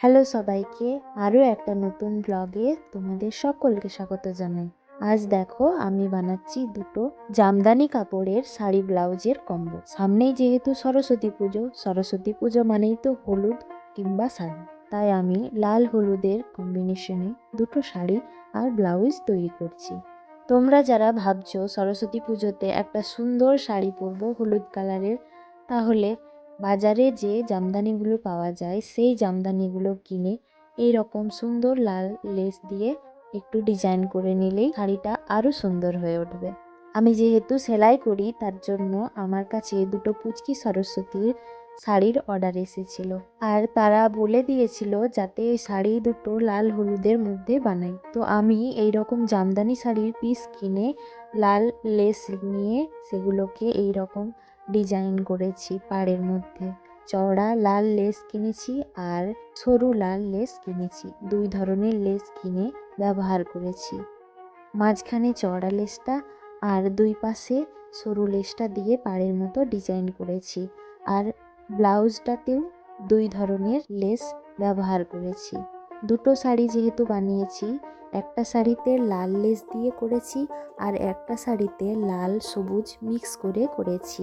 Hello সবাইকে আরও একটা নতুন ব্লগে তোমাদের সকলকে স্বাগত জানাই। আজ দেখো আমি বানাচ্ছি দুটো জামদানি কাপড়ের শাড়ি ব্লাউজের কম্বো সামনেই যেহেতু সরস্বতী পুজো সরস্বতী পুজো মানেই তো হলুদ কিংবা শাড়ি। তাই আমি লাল হলুদের কম্বিনেশনে দুটো শাড়ি আর ব্লাউজ তৈরি করছি। তোমরা যারা ভাবছ সরস্বতী পুজোতে একটা সুন্দর শাড়ি পরবো হলুদ কালারের তাহলে বাজারে যে জামদানিগুলো পাওয়া যায়, সেই জামদানিগুলো কিনে এই রকম সুন্দর লাল লেস দিয়ে একটু ডিজাইন করে নিলেই শাড়িটা আরও সুন্দর হয়ে উঠবে। আমি যেহেতু সেলাই করি, তার জন্য আমার কাছে দুটো পুচকি সরস্বতীর শাড়ির অর্ডার এসেছিল। আর তারা বলে দিয়েছিল যাতে ওই শাড়ি দুটো লাল হলুদের মধ্যে বানাই। তো আমি এই রকম জামদানি শাড়ির পিস কিনে লাল লেস নিয়ে সেগুলোকে এই রকম ডিজাইন করেছি পাড়ের মধ্যে। চওড়া লাল লেস কিনেছি আর সরু লাল লেস কিনেছি। দুই ধরনের লেস কিনে ব্যবহার করেছি। মাঝখানে চওড়া লেসটা আর দুই পাশে সরু লেসটা দিয়ে পাড়ের মতো ডিজাইন করেছি। আর ব্লাউজটাতেও দুই ধরনের লেস ব্যবহার করেছি। দুটো শাড়ি যেহেতু বানিয়েছি, একটা শাড়িতে লাল লেস দিয়ে করেছি আর একটা শাড়িতে লাল সবুজ মিক্স করে করেছি।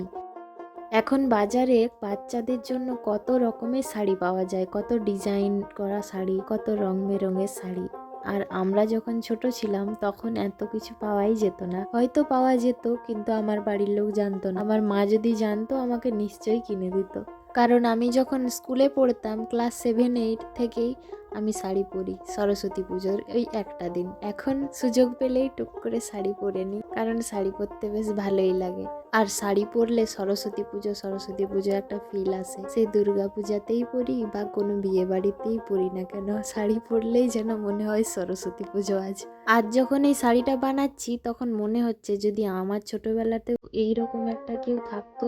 এখন বাজারে বাচ্চাদের জন্য কত রকমের শাড়ি পাওয়া যায়, কত ডিজাইন করা শাড়ি, কত রং বেরঙের শাড়ি। আর আমরা যখন ছোট ছিলাম তখন এত কিছু পাওয়াই যেত না। হয়তো পাওয়া যেত, কিন্তু আমার বাড়ির লোক জানতো না। আমার মা যদি জানতো, আমাকে নিশ্চয়ই কিনে দিত। কারণ আমি যখন স্কুলে পড়তাম ক্লাস সেভেন, এইট থেকেই আমি শাড়ি পরি, সরস্বতী পুজোর ওই একটা দিন। এখন সুযোগ পেলেই টুক করে শাড়ি পরে নিই, কারণ শাড়ি পরতে বেশ ভালোই লাগে। আর শাড়ি পরলে সরস্বতী পুজো সরস্বতী পুজো একটা ফিল আসে। সেই দুর্গা পূজাতেই পরি বা কোনো বিয়ে বাড়িতেই পরি না কেন, শাড়ি পরলেই যেন মনে হয় সরস্বতী পুজো আজ। আজ যখন এই শাড়িটা বানাচ্ছি, তখন মনে হচ্ছে যদি আমার ছোটবেলাতেও এইরকম একটা কেউ থাকতো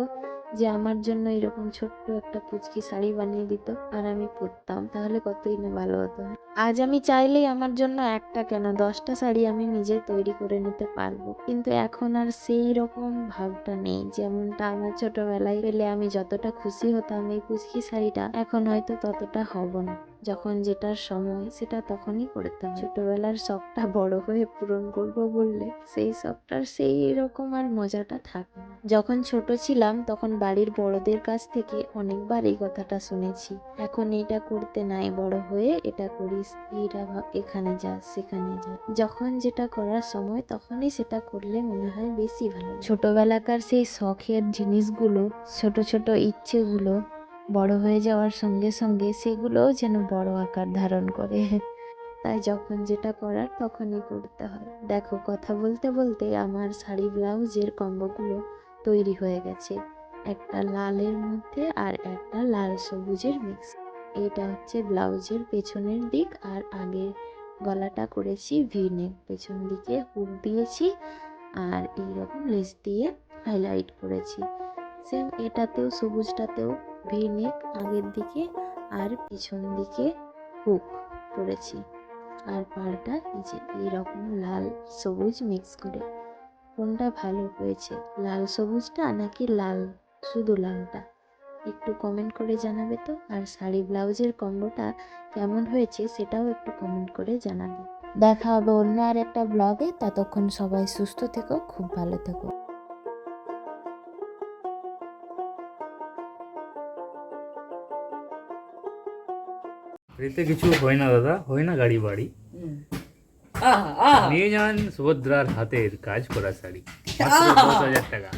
যে আমার জন্য এরকম ছোট্ট একটা পুচকি শাড়ি বানিয়ে দিত আর আমি পরতাম, তাহলে কতই না ভালো হতো। আজ আমি চাইলেই আমার জন্য একটা কেন, দশটা শাড়ি আমি নিজে তৈরি করে নিতে পারব। কিন্তু এখন আর সেই রকম ভাবটা নেই, যেমনটা আমার ছোটবেলায় পেলে আমি যতটা খুশি হতাম এই পুচকি শাড়িটা, এখন হয়তো ততটা হব না। যখন যেটার সময় সেটা তখনই করতাম ছোটবেলার শখটা বড় হয়ে পূরণ করব বললে সেই শখটার সেই রকম আর মজাটা থাকে না। যখন ছোট ছিলাম তখন বাড়ির বড়দের কাছ থেকে অনেকবার এই কথাটা শুনেছি। এখন এটা করতে নাই বড় হয়ে এটা করিস এটা এখানে যা সেখানে যা। যখন যেটা করার সময় তখনই সেটা করলে মনে হয় বেশি ভালো ছোটবেলাকার সেই শখের জিনিসগুলো ছোট ছোট ইচ্ছেগুলো বড় হয়ে যাওয়ার সঙ্গে সঙ্গে সেগুলোও যেন বড় আকার ধারণ করে। তাই যখন যেটা করার তখনই করতে হয়। দেখো, কথা বলতে বলতে আমার শাড়ি, ব্লাউজের কম্বোগুলো তৈরি হয়ে গেছে। একটা লালের মধ্যে আর একটা লাল সবুজের মিক্স এটা হচ্ছে ব্লাউজের পেছনের দিক আর আগে গলাটা করেছি ভি নেক পেছন দিকে হুক দিয়েছি আর এইরকম লেস দিয়ে হাইলাইট করেছি। সেম এটাতেও, সবুজটাতেও ভি নেক আগের দিকে আর পিছন দিকে হুক করেছি আর পাড়টা নিচে এইরকম লাল সবুজ মিক্স করে। কোনটা ভালো হয়েছে? লাল সবুজটা নাকি লাল? শুধু লালটা। একটু কমেন্ট করে জানাবে তো? আর শাড়ি ব্লাউজের কম্বোটা কেমন হয়েছে সেটাও একটু কমেন্ট করে জানাবে। দেখা হবে অন্য আর একটা ব্লগে ততক্ষণ সবাই সুস্থ থেকো, খুব ভালো থেকো। বাড়িতে কিছু হয় না দাদা। হয় না গাড়ি বাড়ি। নিয়ে যান সুভদ্রার হাতের কাজ করা শাড়ি। দশ হাজার টাকা।